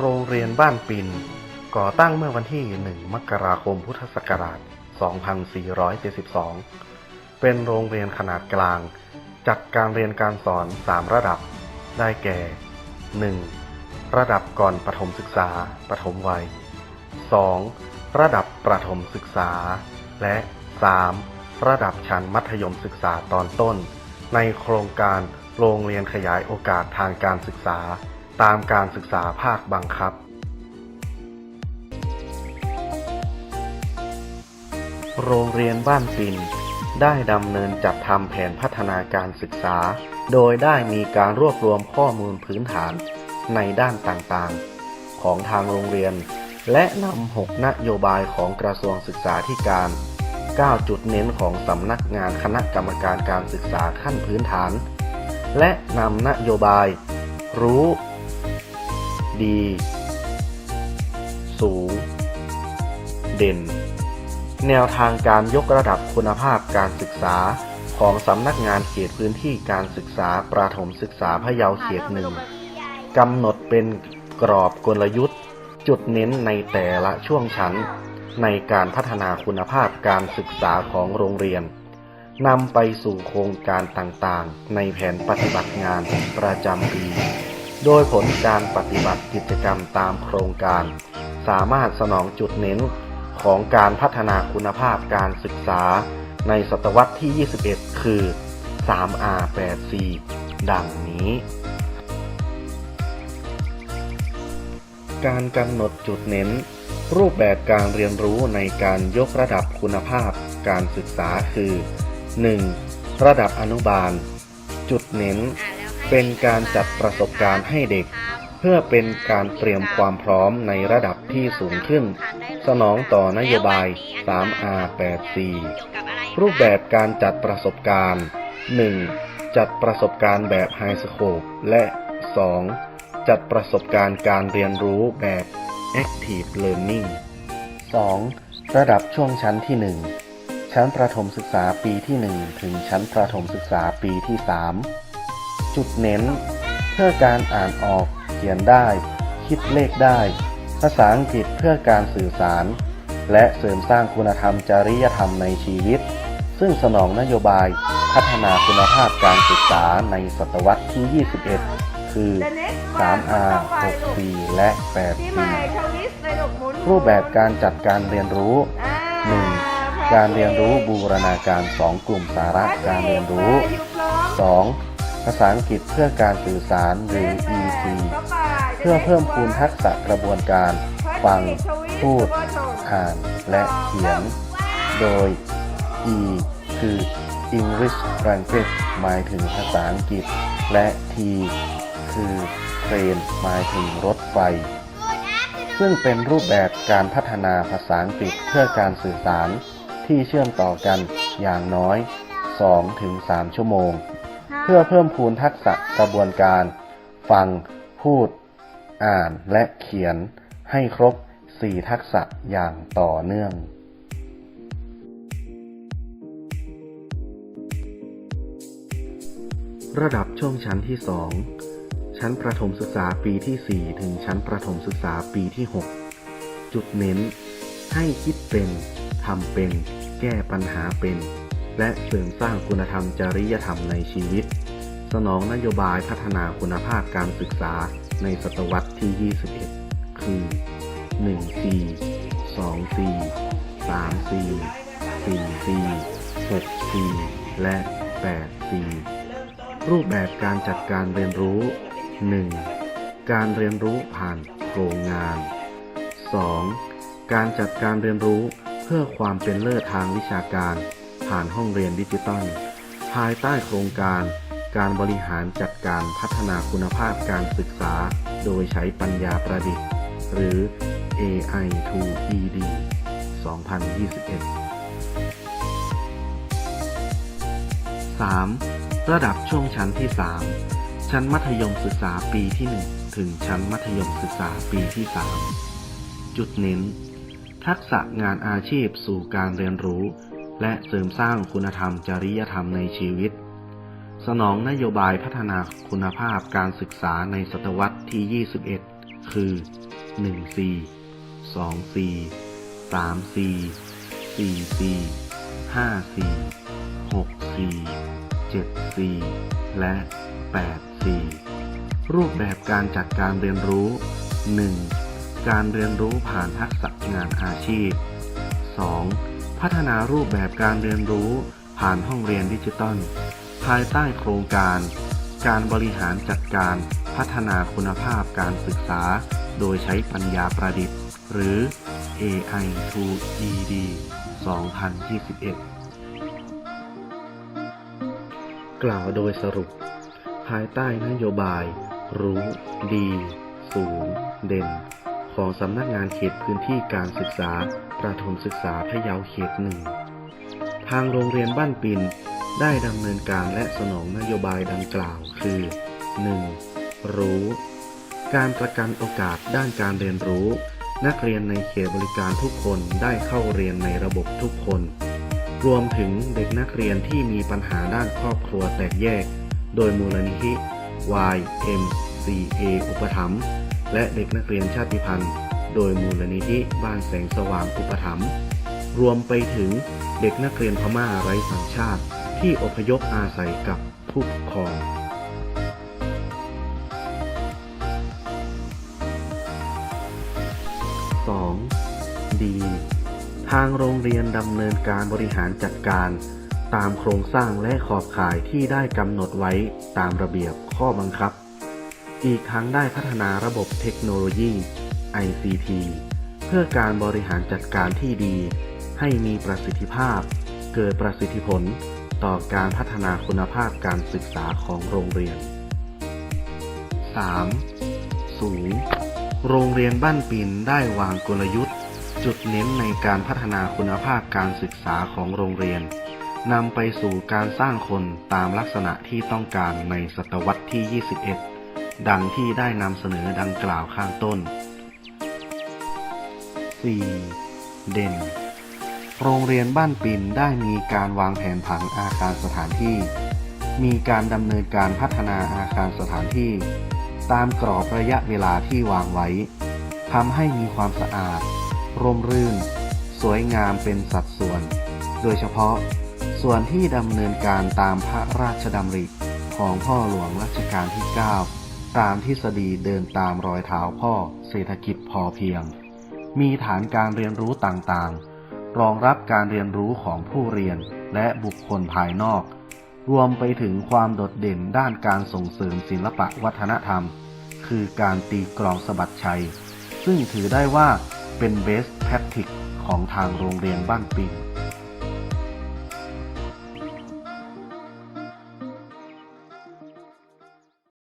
โรงเรียนบ้านปินก่อตั้งเมื่อวันที่ 1 มกราคม พุทธศักราช 2472 เป็นโรงเรียนขนาดกลาง จัดการเรียนการสอน 3 ระดับ ได้แก่ 1. ระดับก่อนประถมศึกษา ประถมวัย 2. ระดับประถมศึกษา และ 3. ระดับชั้นมัธยมศึกษาตอนต้น ในโครงการโรงเรียนขยายโอกาสทางการศึกษา ตามการศึกษาภาคบังคับ โรงเรียนบ้านปินได้ดำเนินจัดทำแผนพัฒนาการศึกษา โดยได้มีการรวบรวมข้อมูลพื้นฐานในด้านต่างๆ ของทางโรงเรียน และนำ 6 นโยบายของกระทรวงศึกษาธิการ 9 จุดเน้นของสำนักงานคณะกรรมการการศึกษาขั้นพื้นฐาน และนำนโยบาย รู้ ดี สูง เด่น แนวทางการยกระดับคุณภาพการศึกษาของสำนักงานเขตพื้นที่การศึกษาประถมศึกษาพะเยาเขตหนึ่งกำหนดเป็นกรอบกลยุทธ์ จุดเน้นในแต่ละช่วงชั้น ในการพัฒนาคุณภาพการศึกษาของโรงเรียนนำไปสู่โครงการต่างๆ ในแผนปฏิบัติงานประจำปี โดยผลการปฏิบัติกิจกรรมตามโครงการ สามารถสนองจุดเน้นของการพัฒนาคุณภาพการศึกษา ในศตวรรษที่ 21 คือ 3R8C ดังนี้ การกำหนดจุดเน้น รูปแบบการเรียนรู้ในการยกระดับคุณภาพการศึกษาคือ 1. ระดับอนุบาล จุดเน้น เป็นการจัดประสบการณ์ให้เด็ก เพื่อเป็นการเตรียมความพร้อมในระดับที่สูงขึ้น สนองต่อนโยบาย 3R8C รูปแบบการจัดประสบการณ์ 1. จัดประสบการณ์แบบไฮสโคปและ 2. จัดประสบการณ์การเรียนรู้แบบ Active Learning 2. ระดับช่วงชั้นที่ 1 ชั้นประถมศึกษาปีที่ 1 ถึงชั้นประถมศึกษาปีที่ 3 จุดเน้น เพื่อการอ่านออก เขียนได้ คิดเลขได้ ภาษาอังกฤษเพื่อการสื่อสาร และเสริมสร้างคุณธรรมจริยธรรมในชีวิต ซึ่งสนองนโยบายพัฒนาคุณภาพการศึกษาในศตวรรษที่ 21 คือ 3R 6C และ 8C รูปแบบการจัดการเรียนรู้ 1. การเรียนรู้บูรณาการ 2 กลุ่มสาระการเรียนรู้ 2. ภาษาอังกฤษเพื่อการสื่อสารหรือ EC เพื่อเพิ่มพูนทักษะกระบวนการ ฟัง พูด อ่าน และเขียน โดย E คือ English Language หมายถึงภาษาอังกฤษ และ T คือ Train หมายถึงรถไฟ ซึ่งเป็นรูปแบบการพัฒนาภาษาอังกฤษเพื่อการสื่อสารที่เชื่อมต่อกันอย่างน้อย 2-3 ชั่วโมง เพื่อเพิ่มพูนทักษะกระบวนการ ฟัง พูด อ่านและเขียนให้ครบ 4 ทักษะอย่างต่อเนื่องระดับช่วงชั้นที่ 2 ชั้นประถมศึกษาปีที่ 4 ถึงชั้นประถมศึกษาปีที่ 6 จุดเน้น ให้คิดเป็น ทำเป็น แก้ปัญหาเป็น และเสริมสร้างคุณธรรมจริยธรรมในชีวิต สนองนโยบายพัฒนาคุณภาพการศึกษาในศตวรรษที่ 21 คือ 1C 2C 3C 4C 6C และ 8C รูปแบบการจัดการเรียนรู้ 1. การเรียนรู้ผ่านโครงงาน 2. การจัดการเรียนรู้เพื่อความเป็นเลิศทางวิชาการ ผ่านห้องเรียนดิจิตอลภายใต้โครงการการบริหารจัดการพัฒนาคุณภาพการศึกษา โดยใช้ปัญญาประดิษฐ์ หรือ AI to ED 2021 3. ระดับช่วงชั้นที่ 3 ชั้นมัธยมศึกษาปีที่ 1 ถึงชั้นมัธยมศึกษาปีที่ 3 จุดเน้น ทักษะงานอาชีพสู่การเรียนรู้ และเสริมสร้างคุณธรรมจริยธรรมในชีวิต สนองนโยบายพัฒนาคุณภาพการศึกษาในศตวรรษที่ 21 คือ1 4 2 4 3 4 4 4 5 4 6 4 7 4และ8 4รูปแบบการจัดการเรียนรู้ 1. การเรียนรู้ผ่านทักษะงานอาชีพ 2. พัฒนารูปแบบการเรียนรู้ผ่านห้องเรียนดิจิตอลภายใต้โครงการ การบริหารจัดการพัฒนาคุณภาพการศึกษา โดยใช้ปัญญาประดิษฐ์ หรือ AI to ED 2021 กล่าวโดยสรุป ภายใต้นโยบาย รู้ดี สูง เด่น ของสำนักงานเขตพื้นที่การศึกษา ประถมศึกษาพะเยาเขตหนึ่ง ทางโรงเรียนบ้านปินได้ดำเนินการและสนองนโยบายดังกล่าวคือ 1. รู้ การประกันโอกาสด้านการเรียนรู้ นักเรียนในเขตบริการทุกคนได้เข้าเรียนในระบบทุกคน รวมถึงเด็กนักเรียนที่มีปัญหาด้านครอบครัวแตกแยก โดยมูลนิธิ YMCA อุปถัมภ์และเด็กนักเรียนชาติพันธุ์ โดยมูลนิธิบ้านแสงสว่างอุปถัมภ์รวมไปถึงเด็กนักเรียนพม่าไร้สัญชาติ ที่อพยพอาศัยกับผู้ปกครอง 2. ดีทางโรงเรียนดำเนินการบริหารจัดการตามโครงสร้างและขอบข่ายที่ได้กำหนดไว้ตามระเบียบข้อบังคับ อีกทั้งได้พัฒนาระบบเทคโนโลยี ICT เพื่อการบริหารจัดการที่ดี ให้มีประสิทธิภาพ เกิดประสิทธิผลต่อการพัฒนาคุณภาพการศึกษาของโรงเรียน 3. สูง โรงเรียนบ้านปินได้วางกลยุทธ์ จุดเน้นในการพัฒนาคุณภาพการศึกษาของโรงเรียนนำไปสู่การสร้างคนตามลักษณะที่ต้องการในศตวรรษที่ 21 ดังที่ได้นำเสนอดังกล่าวข้างต้น 4. เด่น โรงเรียนบ้านปินได้มีการวางแผนผังอาคารสถานที่ มีการดำเนินการพัฒนาอาคารสถานที่ ตามกรอบระยะเวลาที่วางไว้ทำให้มีความสะอาด ร่มรื่น สวยงามเป็นสัดส่วน โดยเฉพาะ ส่วนที่ดำเนินการตามพระราชดำริของพ่อหลวงรัชกาลที่ 9 ตามทฤษฎีเดินตามรอยเท้าพ่อเศรษฐกิจพอเพียง มีฐานการเรียนรู้ต่างๆ รองรับการเรียนรู้ของผู้เรียนและบุคคลภายนอก รวมไปถึงความโดดเด่นด้านการส่งเสริมศิลปะวัฒนธรรม คือการตีกรองสะบัดชัย ซึ่งถือได้ว่าเป็นเบสแพทริกของทางโรงเรียนบ้านปิง